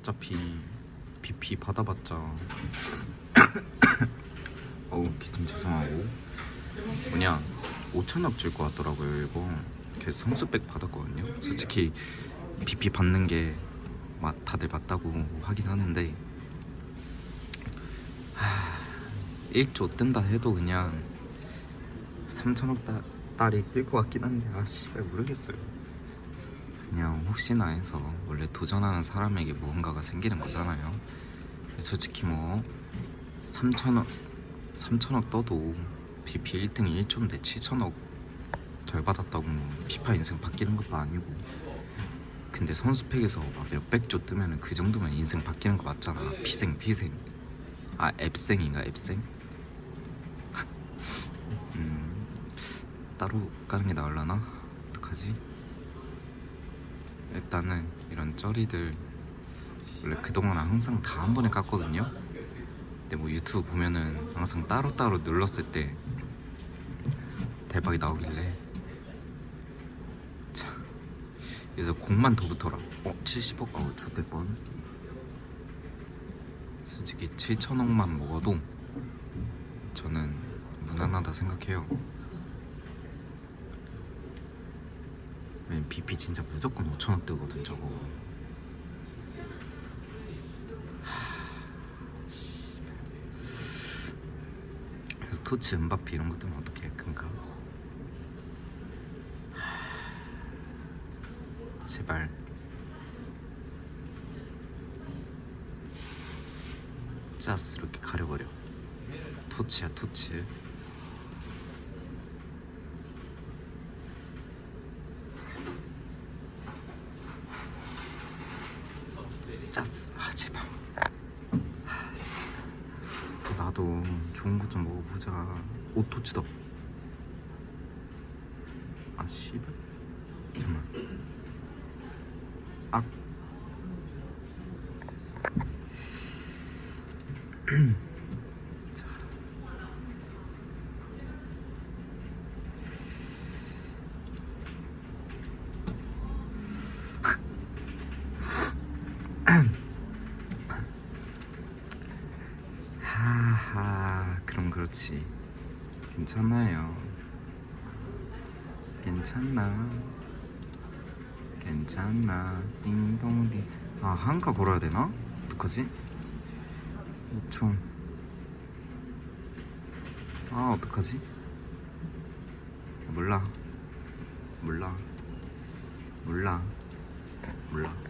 어차피 BP 받아봤자. 어우 기침 죄송하고. 뭐냐 5천억 줄 것 같더라고요 이거. 그래서 성수백 받았거든요. 솔직히 BP 받는 게 마- 다들 맞다고 하긴 하는데. 하, 1조 뜬다 해도 그냥 3천억 다, 달이 뜰 것 같긴 한데 아 씨발 모르겠어요 그냥 혹시나 해서 원래 도전하는 사람에게 무언가가 생기는 거잖아요 솔직히 뭐 3천억 3천억 떠도 BP 1등이 1조인데 7천억 덜 받았다고 뭐 피파 인생 바뀌는 것도 아니고 근데 선수팩에서 막 몇백조 뜨면은 그 정도면 인생 바뀌는 거 맞잖아 피생 피생 아 앱생인가 앱생? 음 따로 까는 게 나을라나? 어떡하지? 일단은 이런 쩌리들 원래 그동안 항상 다 한 번에 깠거든요 근데 뭐 유튜브 보면은 항상 따로따로 눌렀을 때 대박이 나오길래 자 그래서 공만 더 붙어라 어? 70억? 어우 좋될 뻔 솔직히 7천억만 먹어도 저는 무난하다 생각해요 왜냐면 BP 진짜 무조건 5천억 뜨거든 저거. 그래서 토치 은바피 이런 것 뜨면 어떻게 금가? 제발. 짜스 이렇게 가려버려. 토치야 토치 짜스 아 제발. 아, 씨. 나도 좋은 거 좀 먹어보자. 오토치다 아 씨발. 잠깐만 악 자. 하하 그럼 그렇지. 괜찮아요. 괜찮나 괜찮나 띵동띵 아 한가 걸어야 되나? 어떡하지? 5천 아 어떡하지? 몰라. 몰라. 몰라. 몰라